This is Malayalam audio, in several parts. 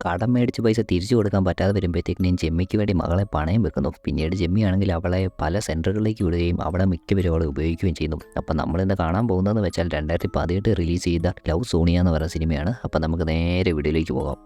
കടം മേടിച്ച് പൈസ തിരിച്ചു കൊടുക്കാൻ പറ്റാതെ വരുമ്പോഴത്തേക്കിനും ജെമ്മിക്ക് വേണ്ടി മകളെ പണയം വെക്കുന്നു. പിന്നീട് ജെമ്മിയാണെങ്കിൽ അവളെ പല സെന്ററുകളിലേക്ക് വിടുകയും അവിടെ മിക്കവരും അവളെ ഉപയോഗിക്കുകയും ചെയ്യുന്നു. അപ്പം നമ്മളിന്ന് കാണാൻ പോകുന്നതെന്ന് വെച്ചാൽ രണ്ടായിരത്തി പതിനെട്ട് റിലീസ് ചെയ്ത ലവ് സോണിയ എന്ന് പറയുന്ന സിനിമയാണ്. അപ്പം നമുക്ക് നേരെ വീഡിയോയിലേക്ക് പോകാം.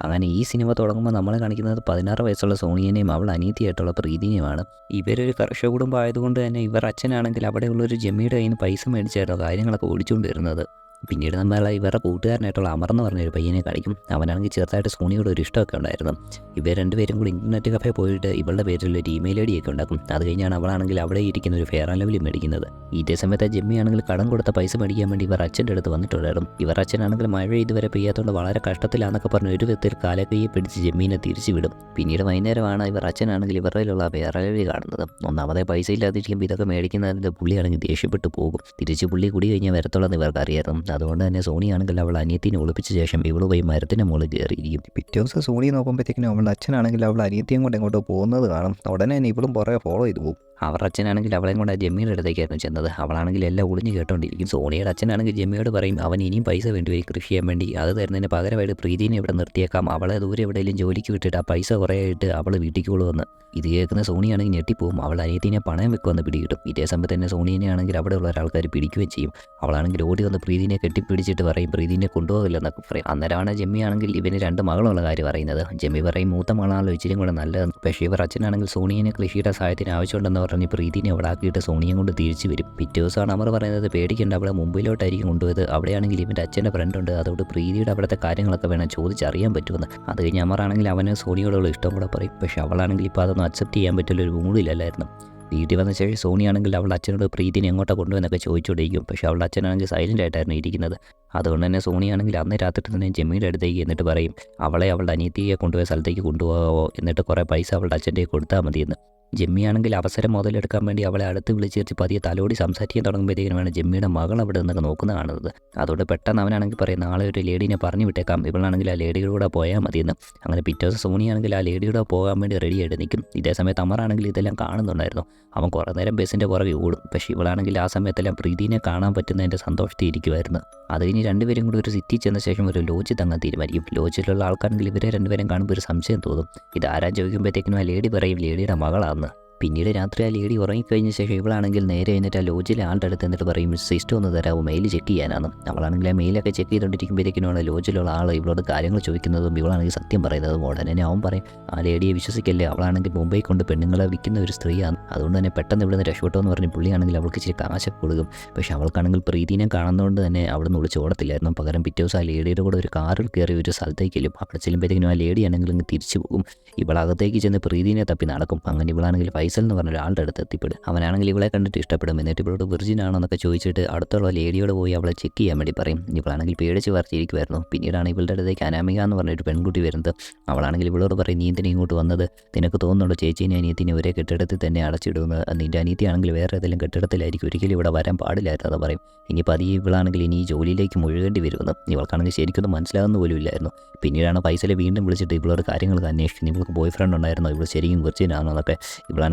അങ്ങനെ ഈ സിനിമ തുടങ്ങുമ്പോൾ നമ്മൾ കാണിക്കുന്നത് പതിനാറ് വയസ്സുള്ള സോണിയനെയും അവൾ അനീതിയായിട്ടുള്ള പ്രീതിനെയുമാണ്. ഇവരൊരു കർഷക കുടുംബം ആയതുകൊണ്ട് തന്നെ ഇവർ അച്ഛനാണെങ്കിൽ അവിടെയുള്ളൊരു ജമ്മിയുടെ കയ്യിൽ നിന്ന് പൈസ മേടിച്ചായിരുന്നു കാര്യങ്ങളൊക്കെ ഓടിച്ചുകൊണ്ട് വരുന്നത് പിന്നീട് നമ്മൾ ഇവരുടെ കൂട്ടുകാരനായിട്ടുള്ള അമർന്ന് പറഞ്ഞൊരു പയ്യനെ കാണിക്കും. അവനാണെങ്കിൽ ചെറുതായിട്ട് സോണിയോട് ഒരു ഇഷ്ടമൊക്കെ ഉണ്ടായിരുന്നു. ഇവർ രണ്ടുപേരും കൂടി ഇന്റർനെറ്റ് കഫേ പോയിട്ട് ഇവളുടെ പേരിൽ ഒരു ഇമെയിൽ ഐ ഡി ഒക്കെ ഉണ്ടാക്കും. അത് കഴിഞ്ഞാണ് അവളാണെങ്കിൽ അവിടെ ഇരിക്കുന്ന ഒരു ഫെയർ ആൻഡ് ലെവലും മേടിക്കുന്നത്. ഇതേ സമയത്ത് ജെമ്മി ആണെങ്കിൽ കടം കൊടുത്ത പൈസ മേടിക്കാൻ വേണ്ടി ഇവർ അച്ഛന്റെ അടുത്ത് വന്നിട്ടുണ്ടായിരുന്നു. ഇവർ അച്ഛനാണെങ്കിൽ മഴ ഇതുവരെ പെയ്യാത്തതുകൊണ്ട് വളരെ കഷ്ടത്തിലാണെന്നൊക്കെ പറഞ്ഞ് ഒരു വിധത്തിൽ കാലക്കൈയെ പിടിച്ച് ജെമ്മീനെ തിരിച്ചു വിടും. പിന്നീട് വൈകുന്നേരമാണ് ഇവർ അച്ഛനാണെങ്കിൽ ഇവരുടെയിലുള്ള ഫെയർ ആൻഡ് ലെവലി കാണുന്നത്. ഒന്നാമതെ പൈസ ഇല്ലാതിരിക്കുമ്പോൾ ഇതൊക്കെ മേടിക്കുന്നതിന്റെ പുള്ളിയാണെങ്കിൽ ദേഷ്യപ്പെട്ടു പോകും. തിരിച്ച് പുള്ളി കൂടി കഴിഞ്ഞാൽ വരത്തുള്ളതെന്ന് ഇവർക്ക് അറിയായിരുന്നു അതുകൊണ്ട് തന്നെ സോണിയാണെങ്കിൽ അവൾ അനിയത്തിനെ ഒളിപ്പിച്ച ശേഷം ഇവൾ പോയി മരത്തിന്റെ മുകളിൽ കയറിയിരിക്കും. പിറ്റേ ദിവസം സോണി നോക്കുമ്പോഴത്തേക്കിനും അവളുടെ അച്ഛനാണെങ്കിൽ അവൾ അനിയത്തിയും കൊണ്ട് എങ്ങോട്ടോ പോകുന്നത് കാണും. ഉടനെ തന്നെ ഇവളും പുറകെ ഫോളോ ചെയ്തു പോകും. അവർ അച്ഛനാണെങ്കിൽ അവളെയും കൊണ്ട് ആ ജമ്മിയുടെ അടുത്തേക്കായിരുന്നു ചെന്നത്. അവളാണെങ്കിൽ എല്ലാം ഒളിഞ്ഞ് കേട്ടോണ്ടിരിക്കും. സോണിയുടെ അച്ഛനാണെങ്കിൽ ജമ്മിയോട് പറയും അവൻ ഇനിയും പൈസ വേണ്ടി വരും കൃഷി ചെയ്യാൻ വേണ്ടി. അത് തരുന്നതിന് പകരമായിട്ട് പ്രീതിനെ ഇവിടെ നിർത്തിയേക്കാം. അവളെ ദൂരെ എവിടെയെങ്കിലും ജോലിക്ക് വിട്ടിട്ട് ആ പൈസ കുറേ ആയിട്ട് അവൾ വീട്ടിലേക്ക് കൊള്ളുവന്ന് ഇത് കേൾക്കുന്ന സോണിയാണെങ്കിൽ ഞെട്ടിപ്പോവും. അവൾ അനിയത്തിനെ പണയം വെക്കുമെന്ന് പിടികിട്ടും. ഇതേ സമയത്ത് തന്നെ സോണിയെ ആണെങ്കിൽ ഉള്ള ഒരാൾക്കാർ പിടിക്കുകയും ചെയ്യും. അവളാണെങ്കിൽ ഓടി വന്ന് പ്രീതിനെ കെട്ടിപ്പിടിച്ചിട്ട് പറയും പ്രീതിനെ കൊണ്ടുപോകില്ലെന്നൊക്കെ പറയും. അന്നേരമാണ് ജമ്മി ആണെങ്കിൽ ഇവന് രണ്ട് മകളുള്ള കാര്യം പറയുന്നത് ജമ്മി പറയും മൂത്ത മകളാണല്ലോ ഇച്ചിരി കൂടെ നല്ലതെന്ന്. പക്ഷേ ഇവർ അച്ഛനാണെങ്കിൽ സോണിയനെ കൃഷിയുടെ സഹായത്തിന് ആവശ്യമുണ്ടെന്ന് പറഞ്ഞ് പ്രീതിനെ അവിടെ ആക്കിയിട്ട് സോണിയും കൊണ്ട് തിരിച്ചു വരും. പിറ്റേ ദിവസമാണ് അമർ പറയുന്നത് പേടിക്കേണ്ട അവളെ മുമ്പിലോട്ടായിരിക്കും കൊണ്ടുപോയത്. അവിടെയാണെങ്കിൽ ഇവന്റെ അച്ഛന്റെ ഫ്രണ്ട് ഉണ്ട്. അതുകൊണ്ട് പ്രീതിയുടെ അവിടുത്തെ കാര്യങ്ങളൊക്കെ വേണം ചോദിച്ചറിയാൻ പറ്റുമെന്ന്. അത് കഴിഞ്ഞ് അമറാണെങ്കിൽ അവന് സോണിയോടുള്ള ഇഷ്ടം കൂടെ പറയും. പക്ഷേ അവളാണെങ്കിൽ ഇപ്പോൾ അതൊന്നും അക്സെപ്റ്റ് ചെയ്യാൻ പറ്റില്ല ഒരു മൂഡിലല്ലായിരുന്നു വീട്ടിൽ വന്ന ശേഷം സോണിയാണെങ്കിൽ അവളുടെ അച്ഛനോട് പ്രീതിനെ എങ്ങോട്ടാ കൊണ്ടുവന്നൊക്കെ ചോദിച്ചുകൊണ്ടിരിക്കും. പക്ഷേ അവളുടെ അച്ഛനാണെങ്കിൽ സൈലന്റ് ആയിട്ടായിരുന്നു ഇരിക്കുന്നത്. അതുകൊണ്ട് തന്നെ സോണിയാണെങ്കിൽ അന്ന് രാത്രി തന്നെ ജമ്മീന്റെ അടുത്തേക്ക് എന്നിട്ട് പറയും അവളെ അവളുടെ അനിയത്തിയെ കൊണ്ടുപോയ സ്ഥലത്തേക്ക് കൊണ്ടുപോകാവോ എന്നിട്ട് കുറേ പൈസ അവളുടെ അച്ഛന്റെ കൊടുത്താൽ മതിയെന്ന്. ജമ്മിയാണെങ്കിൽ അവസരം മുതലെടുക്കാൻ വേണ്ടി അവളെ അടുത്ത് വിളിച്ചേർച്ച് പതിയെ തലോടി സംസാരിക്കാൻ തുടങ്ങുമ്പോഴത്തേക്കിനുമാണ് ജെമ്മിയുടെ മകൾ അവിടെ നിന്നൊക്കെ നോക്കുന്ന കാണുന്നത് അതുകൊണ്ട് പെട്ടെന്ന് അവനാണെങ്കിൽ പറയും നാളെ ഒരു ലേഡീനെ പറഞ്ഞു വിട്ടേക്കാം. ഇവളാണെങ്കിൽ ആ ലേഡിയുടെ കൂടെ പോയാൽ മതിയെന്ന്. അങ്ങനെ പിറ്റേ ദിവസം സോണിയാണെങ്കിൽ ആ ലേഡിയുടെ പോകാൻ വേണ്ടി റെഡി ആയിട്ട് നിൽക്കും. ഇതേ സമയത്ത് അമറാണെങ്കിൽ ഇതെല്ലാം കാണുന്നുണ്ടായിരുന്നു. അവൻ കുറേ നേരം ബസ്സിന്റെ പുറകെ ഓടും. പക്ഷേ ഇവളാണെങ്കിൽ ആ സമയത്തെല്ലാം പ്രീതിനെ കാണാൻ പറ്റുന്നതിന്റെ സന്തോഷത്തിൽ ഇരിക്കുമായിരുന്നു. അത് കഴിഞ്ഞ് രണ്ടുപേരും കൂടി ഒരു സിറ്റി ചെന്ന ശേഷം ഒരു ലോഡ്ജ് തങ്ങാൻ തീരുമാനിക്കും. ലോഡ്ജിലുള്ള ആൾക്കാരെങ്കിൽ ഇവരെ രണ്ടുപേരും കാണുമ്പോൾ ഒരു സംശയം തോന്നും. ആരാ ചോദിക്കുമ്പോഴത്തേക്കിനും ആ ലേഡി പറയും ലേഡിയുടെ മകളാന്ന്. പിന്നീട് രാത്രി ആ ലേഡി ഉറങ്ങിക്കഴിഞ്ഞ ശേഷം ഇവളാണെങ്കിൽ നേരെ എന്നിട്ട് ആ ലോജിലെ ആളുടെ അടുത്ത് എന്നിട്ട് പറയും സിസ്റ്റം ഒന്ന് തരാമോ മെയിൽ ചെക്ക് ചെയ്യാനാണ് അവളാണെങ്കിൽ ആ മെയിലൊക്കെ ചെക്ക് ചെയ്തുകൊണ്ടിരിക്കുമ്പോഴത്തേക്കിനാണ് ലോജിലുള്ള ആൾ ഇവളോട് കാര്യങ്ങൾ ചോദിക്കുന്നതും ഇവളാണെങ്കിൽ സത്യം പറയുന്നതും ഉടനെ അവൻ പറയും ആ ലേഡിയെ വിശ്വസിക്കല്ലേ? അവളാണെങ്കിൽ മുംബൈ കൊണ്ട് പെണ്ണുങ്ങളെ വിൽക്കുന്ന ഒരു സ്ത്രീയാണ്. അതുകൊണ്ട് തന്നെ പെട്ടെന്ന് ഇവിടുന്ന് രക്ഷപ്പെട്ടോ എന്ന് പറഞ്ഞ് പുള്ളിയാണെങ്കിൽ അവൾക്ക് ഇച്ചിരി കാശൊക്കെ കൊടുക്കും. പക്ഷെ അവൾക്കാണെങ്കിൽ പ്രീതിനെ കാണുന്നതുകൊണ്ട് തന്നെ അവിടെ നിന്ന് വിളിച്ച് ഓടത്തില്ലായിരുന്നു. പകരം പിറ്റേ ദിവസം ആ ലേഡിയുടെ കൂടെ ഒരു കാറിൽ കയറി ഒരു സ്ഥലത്തേക്ക് അവിടെ ചെല്ലുമ്പോഴത്തേക്കിനും ആ ലേഡി ആണെങ്കിൽ തിരിച്ചു പോകും. ഇവളകത്തേക്ക് ചെന്ന് പ്രീതിനെ തപ്പി നടക്കും. അങ്ങനെ ഇവളാണെങ്കിൽ ഫൈസൽ എന്ന് പറഞ്ഞ ഒരാളുടെ അടുത്ത് എത്തിപ്പെടും. അവനാണെങ്കിൽ ഇവളെ കണ്ടിട്ട് ഇഷ്ടപ്പെടും. എന്നിട്ട് ഇവളോട് വിർജിൻ ആണോ എന്നൊക്കെ ചോദിച്ചിട്ട് അടുത്തുള്ള ലേഡിയോട് പോയി അവളെ ചെക്ക് ചെയ്യാൻ വേണ്ടി പറയും. ഇവളാണെങ്കിൽ പേടിച്ച് വരച്ചിരിക്കുമായിരുന്നു പിന്നീടാണ് ഇവളുടെ അടുത്തേക്ക് അനാമിക എന്ന് പറഞ്ഞൊരു പെൺകുട്ടി വരുന്നത്. അവളാണെങ്കിൽ ഇവളോട് പറയും നീ എന്തിനാ ഇങ്ങോട്ട് വന്നത്? നിനക്ക് തോന്നുന്നുണ്ടോ ചേച്ചീനെ അനിയത്തിനെ ഒരേ കെട്ടിടത്തിൽ തന്നെ അടച്ചിടുന്നത് നിന്റെ അനിയത്തിയാണെങ്കിൽ വേറെ ഏതെങ്കിലും കെട്ടിടത്തിലായിരിക്കും. ഒരിക്കലും ഇവിടെ വരാൻ പാടില്ലായിരുന്നു അത് പറയും. ഇനി പതിയെ ഇവളാണെങ്കിൽ ഇനി ജോലിയിലേക്ക് മുഴുകേണ്ടി വരുമെന്ന്. ഇവൾക്കാണെങ്കിൽ ശരിക്കൊന്നും മനസ്സിലാകുന്ന പോലും ഇല്ലായിരുന്നു. പിന്നീടാണ് പൈസയിൽ വീണ്ടും വിളിച്ചിട്ട് ഇവളോട് കാര്യങ്ങൾ അന്വേഷിക്കുന്നത് ഇവൾക്ക് ബോയ് ഫ്രണ്ട് ഉണ്ടായിരുന്നോ? ഇവൾ ശരിക്കും വിർജിൻ ആണോ?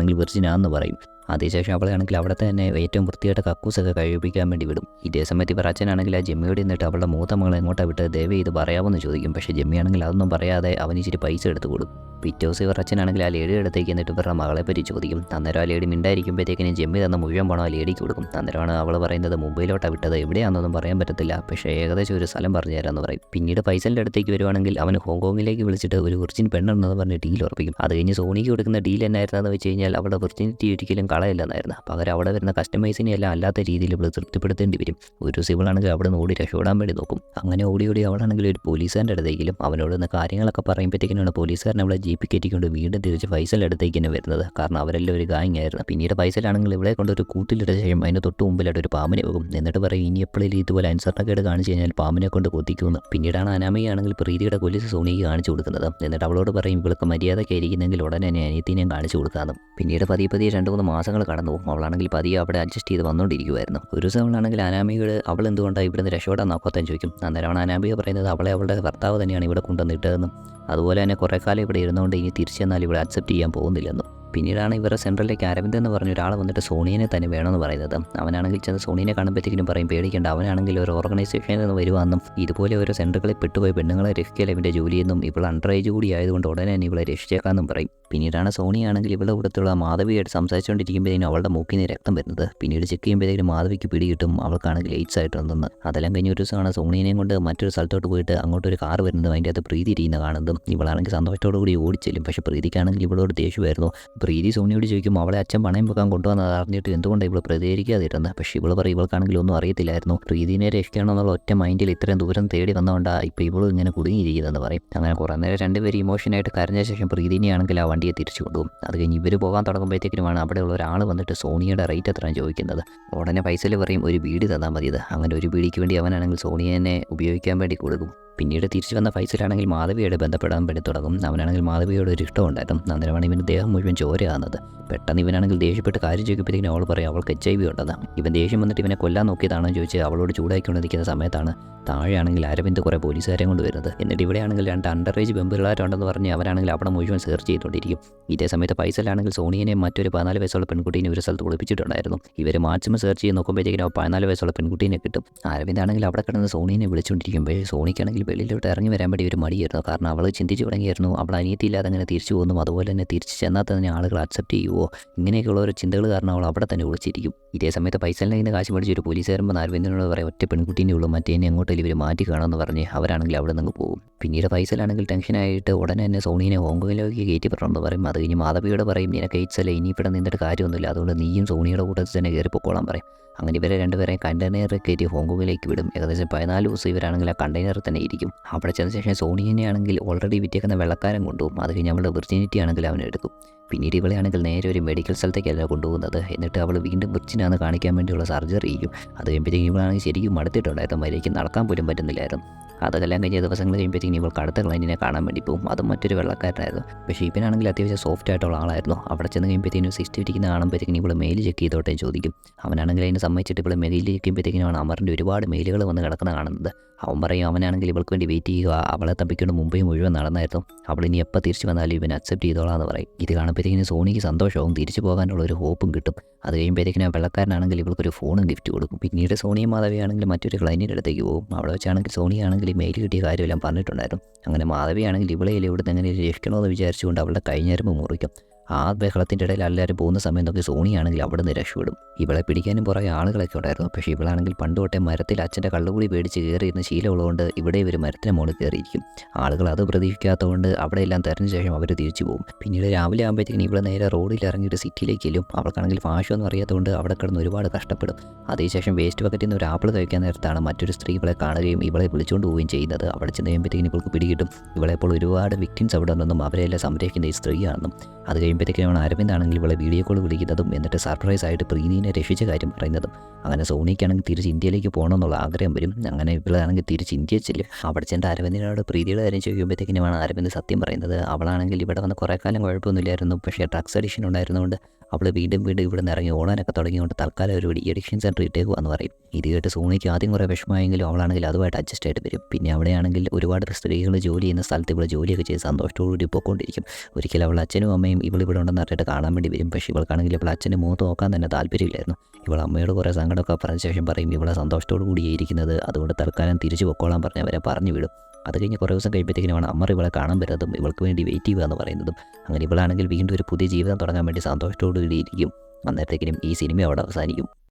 എന്നൊക്കെ വെർജിന എന്ന് പറയും. അതേശേഷം അവളാണെങ്കിൽ അവിടെ തന്നെ ഏറ്റവും വൃത്തിയായിട്ട് കക്കൂസൊക്കെ കഴിപ്പിക്കാൻ വേണ്ടി വിടും. ഇതേ സമയത്ത് ഇവർ അച്ഛനാണെങ്കിൽ ആ ജമ്മിയോട് നിന്നിട്ട് അവളുടെ മൂത്ത മകളെ എങ്ങോട്ടാ വിട്ട് ദേവി ഇത് പറയാമെന്ന് ചോദിക്കും. പക്ഷേ ജമ്മിയാണെങ്കിൽ അതൊന്നും പറയാതെ അവന് ഇച്ചിരി പൈസ എടുത്തു കൊടുക്കും. പിറ്റേ ദിവസം ഇവർ അച്ഛനാണെങ്കിൽ ആ ലേഡിയുടെ അടുത്തേക്ക് എന്നിട്ട് ഇവരുടെ മകളെ പറ്റി ചോദിക്കും. അന്നേരം ആ ലേഡി മിണ്ടായിരിക്കുമ്പോഴത്തേക്കിനും ജമ്മി തന്ന മുഴുവൻ പണം ആ ലേഡിക്ക് കൊടുക്കും. അന്നേരമാണ് അവൾ പറയുന്നത് മുംബൈയിലോട്ടാണ് വിട്ടത്. എവിടെയാണെന്നൊന്നും പറയാൻ പറ്റത്തില്ല. പക്ഷേ ഏകദേശം ഒരു സ്ഥലം പറഞ്ഞു തരാമെന്ന് പറയും. പിന്നീട് പൈസന്റെ അടുത്തേക്ക് വരുവാണെങ്കിൽ അവൻ ഹോങ്കോങ്ങിലേക്ക് വിളിച്ചിട്ട് ഒരു വിർജിൻ പെണ്ണെന്ന് പറഞ്ഞ് ഡീൽ ഉറപ്പിക്കും. അത് കഴിഞ്ഞ് സോണിക്ക് കൊടുക്കുന്ന ഡീൽ എന്നായിരുന്നെന്ന് വെച്ച് കഴിഞ്ഞാൽ അവളുടെ വിർജിനിറ്റി ഒരിക്കലും കളയില്ലെന്നായിരുന്നു. പകരം അവിടെ വരുന്ന കസ്റ്റമൈസിനെ എല്ലാം അല്ലാത്ത രീതിയിൽ ഇവിടെ തൃപ്തിപ്പെടുത്തേണ്ടി വരും. ഒരു സിവിളാണെങ്കിൽ അവിടെ നിന്ന് ഓടി രക്ഷപ്പെടാൻ വേണ്ടി നോക്കും. അങ്ങനെ ഓടി ഓടി അവളാണെങ്കിൽ ഒരു പോലീസുകാരന്റെ അടുത്തേക്കിലും അവനോട് നിന്ന് കാര്യങ്ങളൊക്കെ പറയുമ്പോഴത്തേക്കിനാണ് പോലീസുകാരൻ അവളെ ജീപ്പ് കയറ്റിക്കൊണ്ട് വീണ്ടും തിരിച്ച് ഫൈസലിന്റെ അടുത്തേക്ക് തന്നെ വരുന്നത്. കാരണം അവരെല്ലാം ഒരു ഗാങ് ആയിരുന്നു. പിന്നീട് ഫൈസലാണെങ്കിൽ ഇവിടെ കൊണ്ട് ഒരു കൂട്ടിലിട്ട ശേഷം അതിന് തൊട്ട് മുമ്പിലായിട്ട് ഒരു പാമ്പിനെ പോകും എന്നിട്ട് പറയും ഇനി എപ്പോഴും ഇതുപോലെ അനുസരണക്കേട് കാണിച്ചു കഴിഞ്ഞാൽ പാമ്പിനെ കൊണ്ട് കൊത്തിക്കുമെന്ന് പിന്നീടാണ് അനാമയാണെങ്കിൽ പ്രീതിയുടെ പോലീസ് സോണിക്ക് കാണിച്ചു കൊടുക്കുന്നത്. എന്നിട്ട് അവളോട് പറയും ഇവൾക്ക് മര്യാദയ്ക്ക് ആയിരിക്കുന്നെങ്കിൽ ഉടനെ തന്നെ അനിയത്തിനെയും കാണിച്ചു കൊടുക്കാമെന്നും പിന്നീട് പതിയെ പതിയെ രണ്ട് മൂന്ന് മാസങ്ങൾ കടന്നു പോകും. അവളാണെങ്കിൽ പതിയെ അവിടെ അഡ്ജസ്റ്റ് ചെയ്ത് വന്നുകൊണ്ടിരിക്കുമായിരുന്നു ഒരു ദിവസം അവളാണെങ്കിൽ അനാമികയോട് അവൾ എന്തുകൊണ്ടാണ് ഇവിടുന്ന് രക്ഷപ്പെടാൻ നോക്കാത്തതെന്ന് ചോദിക്കും? അന്നേരമാണ് അനാമിക പറയുന്നത് അവളെ അവളുടെ ഭർത്താവ് തന്നെയാണ് ഇവിടെ കൊണ്ടുവന്നിട്ടതെന്നും. അതുപോലെ തന്നെ കുറേ കാലം ഇവിടെ ഇരുന്നുകൊണ്ട് ഇനി തിരിച്ചു ചെന്നാൽ ഇവിടെ അക്സെപ്റ്റ് ചെയ്യാൻ പോകുന്നില്ലെന്നും. പിന്നീടാണ് ഇവരുടെ സെൻട്രലിലേക്ക് അരവിന്ദ് എന്ന് പറഞ്ഞ ഒരാൾ വന്നിട്ട് സോണിയനെ തന്നെ വേണമെന്ന് പറയുന്നത്. അവനാണെങ്കിൽ ചെന്ന് സോണിയനെ കാണുമ്പോഴത്തേക്കിനും പറയും പേടിക്കേണ്ട അവനാണെങ്കിൽ ഒരു ഓർഗനൈസേഷനിൽ നിന്ന് വരുവാന്നും. ഇതുപോലെ ഓരോ സെന്ററുകളിൽ പെട്ടുപോയി പെണ്ണുങ്ങളെ രക്ഷിക്കൽ ഇവന്റെ ജോലിയെന്നും. ഇവൾ അണ്ടർ ഏജ് കൂടി ആയതുകൊണ്ട് ഉടനെ തന്നെ ഇവളെ രക്ഷിച്ചേക്കാമെന്നും പറയും. പിന്നീടാണ് സോണിയാണെങ്കിൽ ഇവളുടെ കൂടത്തുള്ള മാധവിയായിട്ട് സംസാരിച്ചുകൊണ്ടിരിക്കുമ്പോഴത്തേനും അവളുടെ മൂക്കിൽ നിന്ന് രക്തം വരുന്നത്. പിന്നീട് ചെക്ക് ചെയ്യുമ്പോഴത്തേക്കും മാധവിക്ക് പിടി കിട്ടും. അവൾക്കാണെങ്കിൽ എയ്ഡ്സ് ആയിട്ടുണ്ടെന്ന്. അതെല്ലാം കഴിഞ്ഞ ഒരു ദിവസമാണ് സോണിയനെയും കൊണ്ട് മറ്റൊരു സ്ഥലത്തോട്ട് പോയിട്ട് അങ്ങോട്ട് ഒരു കാർ വരുന്നത്. അതിന്റെ അകത്ത് പ്രീതി ഇരിക്കുന്ന കാണുന്നതും ഇവളാണെങ്കിൽ സന്തോഷത്തോടു കൂടി ഓടിച്ചെല്ലും പക്ഷേ പ്രീതിക്കാണെങ്കിൽ ഇവളോട് ദേഷ്യമായിരുന്നു. പ്രീതി സോണിയോട് ചോദിക്കും അവളെ അച്ഛൻ പണയം വെക്കാൻ കൊണ്ടുവന്നത്? അറിഞ്ഞിട്ട് എന്തുകൊണ്ട് ഇവൾ പ്രതികരിക്കാതിരുന്നത് പക്ഷേ ഇവൾ പറയും ഇവൾക്കാണെങ്കിൽ ഒന്നും അറിയത്തില്ലായിരുന്നു. പ്രീതിനെ രക്ഷിക്കണമെന്നുള്ള ഒറ്റ മൈൻഡിൽ ഇത്രയും ദൂരം തേടി വന്നതുകൊണ്ടാണ് ഇപ്പോൾ ഇവളും ഇങ്ങനെ കുടുങ്ങിയിരിക്കുന്നതെന്ന് പറയും. അങ്ങനെ കുറേ നേരം രണ്ടുപേരും ഇമോഷനായിട്ട് കരഞ്ഞ ശേഷം പ്രീതിനെയാണെങ്കിൽ ആ വണ്ടിയെ തിരിച്ചു കൊണ്ടുപോകും. അത് കഴിഞ്ഞ് ഇവർ പോകാൻ തുടങ്ങുമ്പോഴത്തേക്കിനുമാണ് അവിടെയുള്ള ഒരാൾ വന്നിട്ട് സോണിയുടെ റേറ്റ് എത്രയാണ് ചോദിക്കുന്നത്. ഉടനെ പൈസയിൽ പറയും ഒരു ബീഡി തന്നാൽ മതിയത് അങ്ങനെ ഒരു ബീഡിക്ക് വേണ്ടി അവനാണെങ്കിൽ സോണിയനെ ഉപയോഗിക്കാൻ വേണ്ടി കൊടുക്കും. പിന്നീട് തിരിച്ചു വന്ന ഫൈസലാണെങ്കിൽ മാധവിയോട് ബന്ധപ്പെടാൻ വേണ്ടി തുടങ്ങും. അവനാണെങ്കിൽ മാധവിയോട് ഒരു ഇഷ്ടം ഉണ്ടായിരുന്നു അന്നേരമാണ് ഇവന് ദേഹം മുഴുവൻ ചോരയാകുന്നത്. പെട്ടെന്ന് ഇവനാണെങ്കിൽ ദേഷ്യപ്പെട്ട് കാര്യം ചോദിക്കുമ്പോഴത്തേക്കും അവൾ പറയും അവൾക്ക് എച്ച് ഐ വി ഉണ്ടെന്ന്. ഇവൻ ദേഷ്യം വന്നിട്ട് ഇവനെ കൊല്ലാൻ നോക്കിയതാണെന്ന് ചോദിച്ച് അവളോട് ചൂടായിക്കൊണ്ടിരിക്കുന്ന സമയത്താണ് താഴെയാണെങ്കിൽ അരവിന്ദ് കുറേ പോലീസുകാരെ കൊണ്ട് വരുന്നത് എന്നിട്ട് ഇവിടെയാണെങ്കിൽ രണ്ട് അണ്ടർ ഏജ് ബെമ്പുകളായിട്ടുണ്ടെന്ന് പറഞ്ഞ് അവരാണെങ്കിൽ അവിടെ മുഴുവൻ സെർച്ച് ചെയ്തുകൊണ്ടിരിക്കും. ഇതേ സമയത്ത് ഫൈസലാണെങ്കിൽ സോണിയനെയും മറ്റൊരു പതിനാല് വയസ്സുള്ള പെൺകുട്ടീനെ ഒരു സ്ഥലത്ത് ഒളിപ്പിച്ചിട്ടുണ്ടായിരുന്നു. ഇവർ മാക്സിമം സെർച്ച് ചെയ്ത് നോക്കുമ്പോഴത്തേക്കും ആ പതിനാല് വയസ്സുള്ള പെൺകുട്ടീനെ കിട്ടും. അരവിന്ദ് ആണെങ്കിൽ അവിടെ കിടന്ന് സോണിയെ വിളിച്ചുകൊണ്ടിരിക്കുമ്പോൾ സോണിക്കാണെങ്കിൽ വെളിയിലോട്ട് ഇറങ്ങി വരാൻ വേണ്ടി ഒരു മടിയായിരുന്നു. കാരണം അവൾ ചിന്തിച്ചു തുടങ്ങിയായിരുന്നു അവൾ അനിയത്തിയില്ലാതെ അങ്ങനെ തിരിച്ചു പോകുന്നു. അതുപോലെ തന്നെ തിരിച്ചു ചെന്നാൽ തന്നെ ആളുകൾ അക്സെപ്റ്റ് ചെയ്യുമോ ഇങ്ങനെയൊക്കെയുള്ള ഒരു ചിന്തകൾ കാരണം അവൾ അവിടെ തന്നെ ഒളിച്ചിരിക്കും. ഇതേ സമയത്ത് പൈസ നിന്ന് കാശ് മേടിച്ച് ഒരു പോലീസുകാരൻ അരവിന്ദനോട് പറയാം ഒറ്റ പെൺകുട്ടീന്റെ ഉള്ളൂ മറ്റേ അങ്ങോട്ട് ഇവർ മാറ്റി കാണുമെന്ന് പറഞ്ഞ് അവരാണെങ്കിൽ അവിടെ നിന്ന് പോകും. പിന്നീട് ഫൈസലാണെങ്കിൽ ടെൻഷനായിട്ട് ഉടനെ തന്നെ സോണീനെ ഹോങ്കോങ്ങിലേക്ക് കയറ്റി പറഞ്ഞെന്ന് പറയും. അത് കഴിഞ്ഞ് മാധവിയോട് പറയും നിനക്ക് എയ്റ്റ്സ് ഇനി ഇവിടെ നിന്നിട്ട് കാര്യമൊന്നുമില്ല. അതുകൊണ്ട് നീയും സോണിയുടെ കൂട്ടത്തിൽ തന്നെ കയറി പൊക്കോളാൻ പറയും. അങ്ങനെ ഇവരെ രണ്ടുപേരെ കണ്ടെയ്നറിൽ കയറ്റി ഹോങ്കോങ്ങിലേക്ക് വിടും. ഏകദേശം പതിനാല് ദിവസം ഇവരാണെങ്കിൽ ആ കണ്ടെയ്നറിൽ തന്നെ ഇരിക്കും. അവിടെ ചെന്ന ശേഷം സോണിയനെ ആണെങ്കിൽ ഓൾറെഡി വിറ്റേക്കുന്ന വെള്ളക്കാരൻ കൊണ്ടുപോകും. അത് കഴിഞ്ഞ് അവളുടെ വിർജിനിറ്റി ആണെങ്കിൽ അവനെടുക്കും പിന്നീട് ഇവളെയാണെങ്കിൽ നേരെ ഒരു മെഡിക്കൽ സ്ഥലത്തേക്കല്ല കൊണ്ടുപോകുന്നത്. എന്നിട്ട് അവൾ വീണ്ടും വിർജിനാന്ന് കാണിക്കാൻ വേണ്ടിയുള്ള സർജറി ചെയ്യും അത് കഴിയുമ്പോഴത്തേക്കും ഇവളാണെങ്കിൽ ശരിക്കും മടുത്തിട്ടുണ്ടായിരുന്നു മര്യാദയ്ക്ക് നടക്കാൻ പോലും പറ്റുന്നില്ലായിരുന്നു. അതെല്ലാം കഴിഞ്ഞ ദിവസങ്ങൾ കഴിയുമ്പോഴത്തേക്കും ഇവൾക്ക് അടുത്ത ക്ലൈന്റിനെ കാണാൻ വേണ്ടി പോകും. അതും മറ്റൊരു വെള്ളക്കാരനായിരുന്നു. പക്ഷേ ഇവനാണെങ്കിൽ അത്യാവശ്യം സോഫ്റ്റ് ആയിട്ടുള്ള ആളായിരുന്നു. അവിടെ ചെന്ന് കഴിയുമ്പോഴത്തേക്കും സിസ്റ്റ് ഇരിക്കുന്ന കാണുമ്പോഴത്തേക്കും ഇവൾ മെയിൽ ചെക്ക് ചെയ്തോട്ടെ ചോദിക്കും. അവനാണെങ്കിൽ അതിനെ സമ്മതിച്ചിട്ട് ഇവിടെ മെയിൽ ചെക്ക് ചെയ്യുമ്പോഴത്തേക്കിനുമാണ് അമറിന്റെ ഒരുപാട് മെയിലുകൾ വന്ന് കിടക്കുന്ന കാണുന്നത്. അവൻ പറയും അവനാണെങ്കിൽ ഇവൾക്ക് വേണ്ടി വെയിറ്റ് ചെയ്യുക. അവളെ തപ്പിക്കൊണ്ട് മുമ്പേ മുഴുവൻ നടന്നായിരുന്നു. അവൾ ഇനി എപ്പോൾ തിരിച്ചു വന്നാലും ഇവൻ അക്സെപ്റ്റ് ചെയ്തോളാം എന്ന് പറയും. ഇത് കാണുമ്പോഴത്തേക്കിന് സോണിക്ക് സന്തോഷവും തിരിച്ചു പോകാനുള്ള ഒരു ഹോപ്പും കിട്ടും. അത് കഴിയുമ്പോഴത്തേക്കിനും വെള്ളക്കാരനാണെങ്കിൽ ഇവൾക്കൊരു ഫോണും ഗിഫ്റ്റ് കൊടുക്കും. പിന്നീട് സോണിയും മാധവിയാണെങ്കിൽ മറ്റൊരു ക്ലൈന്റിന്റെ അടുത്തേക്ക് പോകും. അവിടെ വെച്ചാണെങ്കിൽ സോണിയാണെങ്കിൽ മെയിൽ കിട്ടിയ കാര്യമെല്ലാം പറഞ്ഞിട്ടുണ്ടായിരുന്നു. അങ്ങനെ മാധവിയാണെങ്കിൽ ഇവളെ ഇവിടെ ഇവിടുന്ന് എങ്ങനെ രക്ഷിക്കണമെന്ന് വിചാരിച്ചുകൊണ്ട് അവളുടെ കഴിഞ്ഞരമ്പ് മുറിക്കും. ആ ബഹളത്തിന്റെ ഇടയിൽ എല്ലാവരും പോകുന്ന സമയം നോക്കി സോണിയാണെങ്കിൽ അവിടെ നിന്ന് രക്ഷപ്പെടും. ഇവളെ പിടിക്കാനും കുറേ ആളുകളൊക്കെ ഉണ്ടായിരുന്നു. പക്ഷേ ഇവളാണെങ്കിൽ പണ്ട് തൊട്ടേ മരത്തിൽ അച്ഛന്റെ കള്ളുകൂടി പേടിച്ച് കയറിയിരുന്ന ശീലമുള്ളതുകൊണ്ട് ഇവിടെ ഇവർ മരത്തിന് മുകളിൽ കയറിയിരിക്കും. ആളുകൾ അത് പ്രതീക്ഷിക്കാത്തതുകൊണ്ട് അവിടെയെല്ലാം തെരഞ്ഞ ശേഷം അവർ തിരിച്ചു പോകും. പിന്നീട് രാവിലെ ആകുമ്പോഴത്തേക്കും ഇവിടെ നേരെ റോഡിൽ ഇറങ്ങിയിട്ട് സിറ്റിയിലേക്ക് ചെല്ലും. അവൾക്കാണെങ്കിൽ ഭാഷയൊന്നും അറിയാത്തതുകൊണ്ട് അവിടെ കിടന്ന് ഒരുപാട് കഷ്ടപ്പെടും. അതേശേഷം വേസ്റ്റ് ബക്കറ്റിൽ നിന്ന് ഒരു ആപ്പിൾ കഴിക്കാൻ നേരത്താണ് മറ്റൊരു സ്ത്രീ ഇവളെ കാണുകയും ഇവളെ വിളിച്ചുകൊണ്ട് പോവുകയും ചെയ്യുന്നത് അവിടെ ചെന്ന് കഴിയുമ്പോഴത്തേക്കും ഇവൾക്ക് പിടികിട്ടും. ഇവളെപ്പോൾ ഒരുപാട് വിക്ടിംസ് അവിടെ നിന്നും അവരെല്ലാം സംരക്ഷിക്കുന്ന ഈ സ്ത്രീയാണെന്നും. അത് കഴിയുമ്പോഴത്തേക്കും അരവിന്ദ് ആണെങ്കിൽ ഇവളെ വീഡിയോ കോൾ വിളിക്കുന്നതും എന്നിട്ട് സർപ്രൈസ് ആയിട്ട് പ്രീതിനെ രക്ഷിച്ച കാര്യം പറയുന്നതും. അങ്ങനെ സോണിക്കാണെങ്കിൽ തിരിച്ച് ഇന്ത്യയിലേക്ക് പോകണമെന്നുള്ള ആഗ്രഹം വരും. അങ്ങനെ ഇവളാണെങ്കിൽ തിരിച്ച് ഇന്ത്യയിൽ ചെല്ലും. അവിടെ ചെന്ന് അരവിന്ദിനോട് പ്രീതിയുടെ കാര്യം ചോദിക്കുമ്പോഴത്തേക്കിനുമാണ് അരവിന്ദ് സത്യം പറയുന്നത്. അവളാണെങ്കിൽ ഇവിടെ വന്ന് കുറേ കാലം കുഴപ്പമൊന്നുമില്ലായിരുന്നു. പക്ഷേ ഡ്രഗ്സ് അഡിക്ഷൻ ഉണ്ടായിരുന്നതുകൊണ്ട് അവൾ വീണ്ടും വീണ്ടും ഇവിടെ നിന്ന് ഇറങ്ങി ഓടാനൊക്കെ തുടങ്ങിയുകൊണ്ട് തൽക്കാലം ഒരു എഡിഷൻ സെന്റർ ഇട്ടേക്ക് ഇട്ടേക്കുവാന്ന് പറയും. ഇത് കേട്ട് സോണിക്ക് ആദ്യം കുറേ വിഷമമായെങ്കിലും അവളാണെങ്കിൽ അതുമായിട്ട് അഡ്ജസ്റ്റ് ആയിട്ട് വരും. പിന്നെ അവിടെയാണെങ്കിൽ ഒരുപാട് സ്ത്രീകൾ ജോലി ചെയ്യുന്ന സ്ഥലത്ത് ഇവിടെ ജോലിയൊക്കെ ചെയ്ത് സന്തോഷത്തോടുകൂടി പോയിക്കൊണ്ടിരിക്കും ഒരിക്കലും അവൾ അച്ഛനും അമ്മയും ഇവൾ ഇവിടെ ഉണ്ടെന്ന് അറിയിട്ട് കാണാൻ വേണ്ടി വരും. പക്ഷേ ഇവൾക്കാണെങ്കിൽ ഇപ്പോൾ അച്ഛന്റെ മുഖത്ത് നോക്കാൻ തന്നെ താല്പര്യമില്ലായിരുന്നു. ഇവൾ അമ്മയോട് കുറേ സങ്കടമൊക്കെ പറഞ്ഞ ശേഷം പറയും ഇവളെ സന്തോഷത്തോടു കൂടിയിരിക്കുന്നത് അതുകൊണ്ട് തൽക്കാലം തിരിച്ചു പൊക്കോളാൻ പറഞ്ഞ് അവരെ പറഞ്ഞു വിടും. അത് കഴിഞ്ഞ് കുറേ ദിവസം കഴിയുമ്പോഴത്തേക്കിനുമാണ് അമ്മർ ഇവളെ കാണാൻ വരുന്നതും ഇവൾക്ക് വേണ്ടി വെയിറ്റ് ചെയ്യുക എന്ന് പറയുന്നതും. അങ്ങനെ ഇവളാണെങ്കിൽ വീണ്ടും ഒരു പുതിയ ജീവിതം തുടങ്ങാൻ വേണ്ടി സന്തോഷത്തോടു കൂടി ഇരിക്കും. അന്നേരത്തേക്കിനും ഈ സിനിമ അവിടെ അവസാനിക്കും.